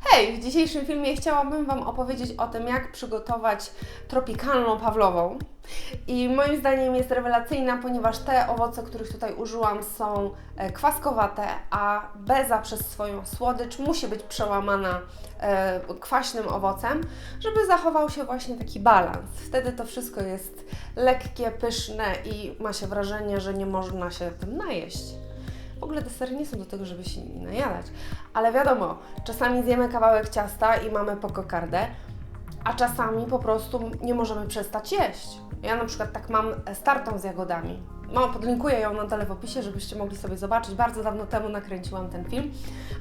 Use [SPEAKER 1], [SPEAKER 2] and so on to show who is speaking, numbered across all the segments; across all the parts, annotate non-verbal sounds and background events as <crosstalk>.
[SPEAKER 1] Hej, w dzisiejszym filmie chciałabym Wam opowiedzieć o tym, jak przygotować tropikalną pawlową. I moim zdaniem jest rewelacyjna, ponieważ te owoce, których tutaj użyłam, są e, kwaskowate, a beza przez swoją słodycz musi być przełamana e, kwaśnym owocem, żeby zachował się właśnie taki balans. Wtedy to wszystko jest lekkie, pyszne i ma się wrażenie, że nie można się tym najeść. W ogóle desery nie są do tego, żeby się nimi najadać. Ale wiadomo, czasami zjemy kawałek ciasta i mamy po kokardę, a czasami po prostu nie możemy przestać jeść. Ja na przykład tak mam z tartą z jagodami. No, podlinkuję ją na dole w opisie, żebyście mogli sobie zobaczyć. Bardzo dawno temu nakręciłam ten film,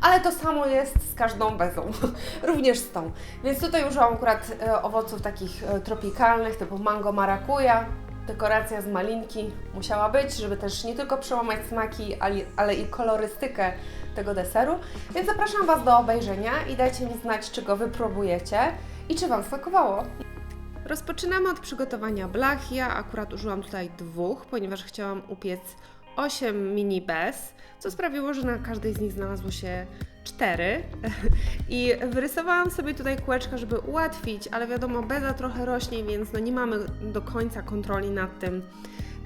[SPEAKER 1] ale to samo jest z każdą bezą, <laughs> również z tą. Więc tutaj użyłam akurat e, owoców takich e, tropikalnych, typu mango marakuja, dekoracja z malinki musiała być, żeby też nie tylko przełamać smaki, ale, i kolorystykę tego deseru. Więc zapraszam Was do obejrzenia i dajcie mi znać, czy go wypróbujecie i czy Wam smakowało. Rozpoczynamy od przygotowania blach. Ja akurat użyłam tutaj dwóch, ponieważ chciałam upiec 8 mini bez, co sprawiło, że na każdej z nich znalazło się cztery. <laughs> I wyrysowałam sobie tutaj kółeczka, żeby ułatwić, ale wiadomo, beza trochę rośnie, więc no nie mamy do końca kontroli nad tym,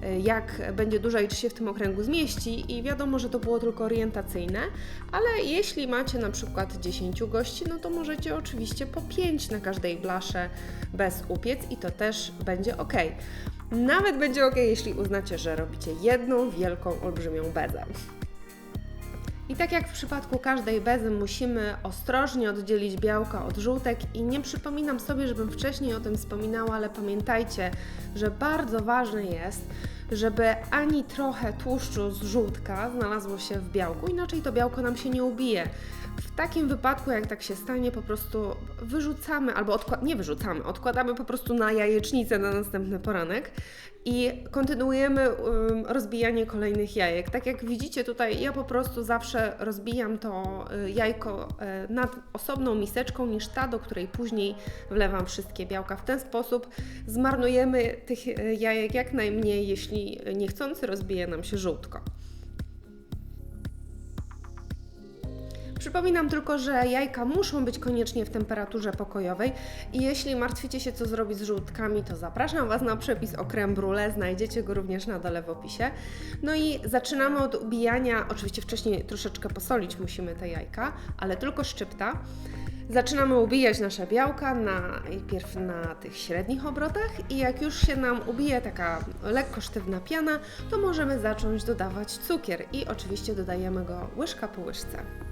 [SPEAKER 1] y, jak będzie duża i czy się w tym okręgu zmieści i wiadomo, że to było tylko orientacyjne, ale jeśli macie na przykład 10 gości, no to możecie oczywiście po 5 na każdej blasze bez upiec i to też będzie ok. Nawet będzie ok, jeśli uznacie, że robicie jedną wielką, olbrzymią bezę. I tak jak w przypadku każdej bezy musimy ostrożnie oddzielić białka od żółtek i nie przypominam sobie, żebym wcześniej o tym wspominała, ale pamiętajcie, że bardzo ważne jest, żeby ani trochę tłuszczu z żółtka znalazło się w białku, inaczej to białko nam się nie ubije. W takim wypadku, jak tak się stanie, po prostu wyrzucamy, albo odkła- nie wyrzucamy, odkładamy po prostu na jajecznicę na następny poranek i kontynuujemy um, rozbijanie kolejnych jajek. Tak jak widzicie tutaj, ja po prostu zawsze rozbijam to y, jajko y, nad osobną miseczką niż ta, do której później wlewam wszystkie białka. W ten sposób zmarnujemy tych y, jajek jak najmniej, jeśli niechcący rozbije nam się żółtko. Przypominam tylko, że jajka muszą być koniecznie w temperaturze pokojowej i jeśli martwicie się, co zrobić z żółtkami, to zapraszam Was na przepis o creme brulee, znajdziecie go również na dole w opisie. No i zaczynamy od ubijania, oczywiście wcześniej troszeczkę posolić musimy te jajka, ale tylko szczypta. Zaczynamy ubijać nasze białka najpierw na tych średnich obrotach i jak już się nam ubije taka lekko sztywna piana, to możemy zacząć dodawać cukier i oczywiście dodajemy go łyżka po łyżce.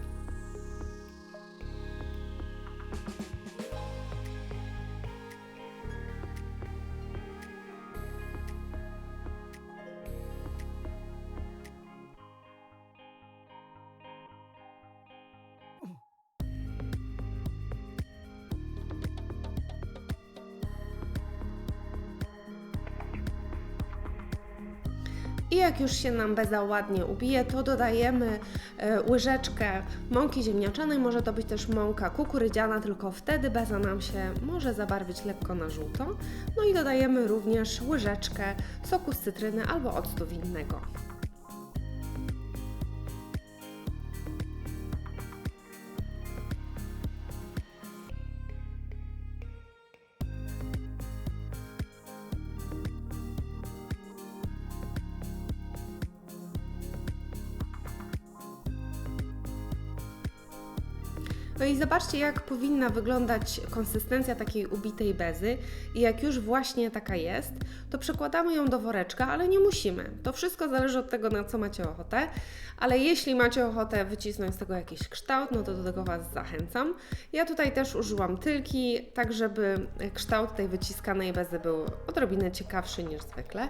[SPEAKER 1] I jak już się nam beza ładnie ubije, to dodajemy e, łyżeczkę mąki ziemniaczanej, może to być też mąka kukurydziana, tylko wtedy beza nam się może zabarwić lekko na żółto. No i dodajemy również łyżeczkę soku z cytryny albo octu winnego. No i zobaczcie, jak powinna wyglądać konsystencja takiej ubitej bezy. I jak już właśnie taka jest, to przekładamy ją do woreczka, ale nie musimy. To wszystko zależy od tego, na co macie ochotę. Ale jeśli macie ochotę wycisnąć z tego jakiś kształt, no to do tego Was zachęcam. Ja tutaj też użyłam tylki, tak żeby kształt tej wyciskanej bezy był odrobinę ciekawszy niż zwykle.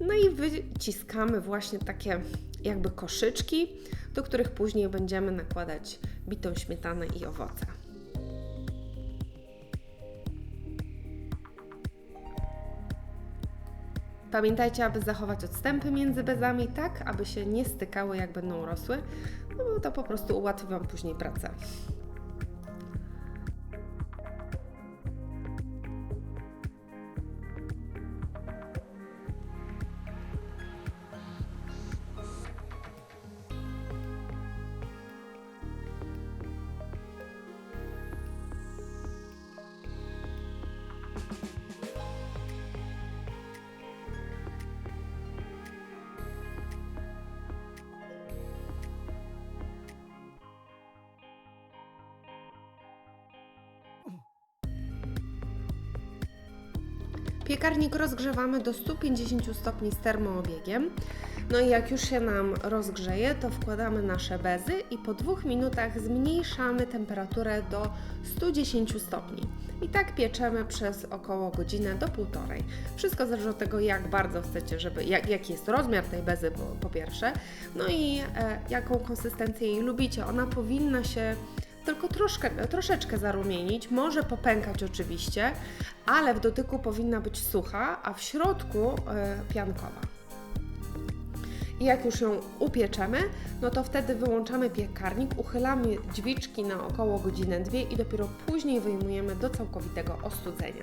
[SPEAKER 1] No i wyciskamy właśnie takie jakby koszyczki, do których później będziemy nakładać bitą śmietanę i owoce. Pamiętajcie, aby zachować odstępy między bezami tak, aby się nie stykały jak będą rosły, no bo to po prostu ułatwi Wam później pracę. Piekarnik rozgrzewamy do 150 stopni z termoobiegiem. No i jak już się nam rozgrzeje, to wkładamy nasze bezy i po dwóch minutach zmniejszamy temperaturę do 110 stopni. I tak pieczemy przez około godzinę do półtorej. Wszystko zależy od tego, jak bardzo chcecie, żeby, jak, jaki jest rozmiar tej bezy po, po pierwsze, no i e, jaką konsystencję jej lubicie. Ona powinna się tylko troszkę, troszeczkę zarumienić, może popękać oczywiście, ale w dotyku powinna być sucha, a w środku e, piankowa. I jak już ją upieczemy, no to wtedy wyłączamy piekarnik, uchylamy drzwiczki na około godzinę, dwie i dopiero później wyjmujemy do całkowitego ostudzenia.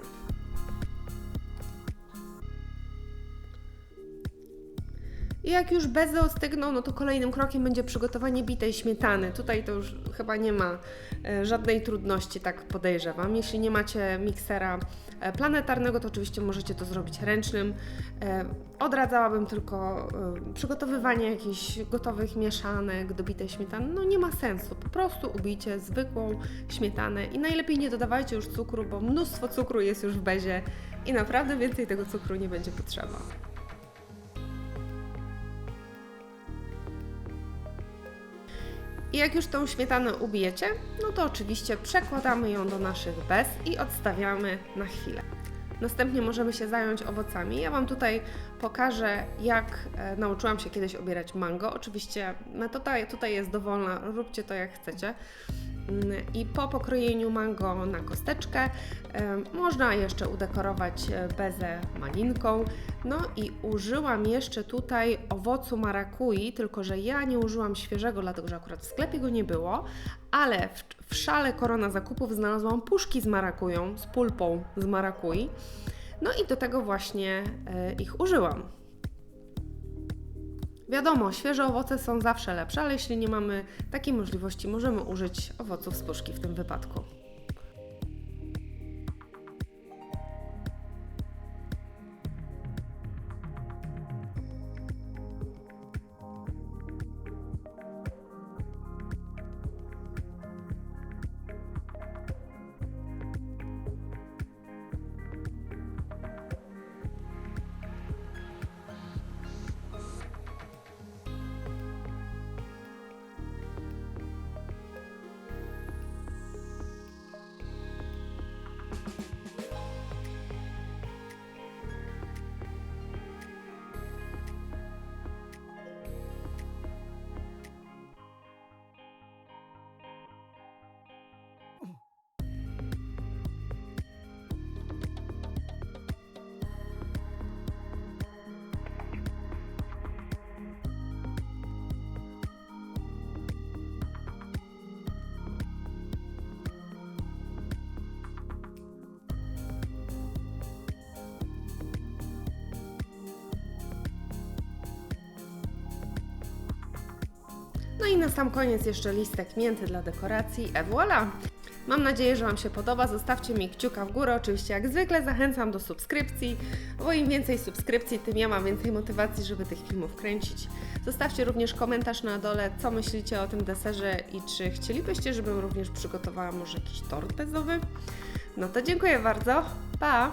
[SPEAKER 1] I jak już bezy ostygną, no to kolejnym krokiem będzie przygotowanie bitej śmietany. Tutaj to już chyba nie ma e, żadnej trudności, tak podejrzewam. Jeśli nie macie miksera e, planetarnego, to oczywiście możecie to zrobić ręcznym. E, odradzałabym tylko przygotowywanie jakichś gotowych mieszanek do bitej śmietany. No nie ma sensu. Po prostu ubijcie zwykłą śmietanę i najlepiej nie dodawajcie już cukru, bo mnóstwo cukru jest już w bezie i naprawdę więcej tego cukru nie będzie potrzeba. I jak już tą śmietanę ubijecie, no to oczywiście przekładamy ją do naszych bez i odstawiamy na chwilę. Następnie możemy się zająć owocami. Ja Wam tutaj pokażę, jak e, nauczyłam się kiedyś obierać mango. Oczywiście metoda tutaj jest dowolna, róbcie to jak chcecie. I po pokrojeniu mango na kosteczkę e, można jeszcze udekorować e, bezę malinką. No i użyłam jeszcze tutaj owocu marakui, tylko że ja nie użyłam świeżego, dlatego że akurat w sklepie go nie było, ale w, w szale korona zakupów znalazłam puszki z marakują, z pulpą z marakui. No i do tego właśnie e, ich użyłam. Wiadomo, świeże owoce są zawsze lepsze, ale jeśli nie mamy takiej możliwości, możemy użyć owoców z puszki w tym wypadku. No i na sam koniec jeszcze listek mięty dla dekoracji. E voilà! Mam nadzieję, że Wam się podoba. Zostawcie mi kciuka w górę. Oczywiście, jak zwykle, zachęcam do subskrypcji, bo im więcej subskrypcji, tym ja mam więcej motywacji, żeby tych filmów kręcić. Zostawcie również komentarz na dole, co myślicie o tym deserze i czy chcielibyście, żebym również przygotowała może jakiś tort bezowy. No to dziękuję bardzo. Pa!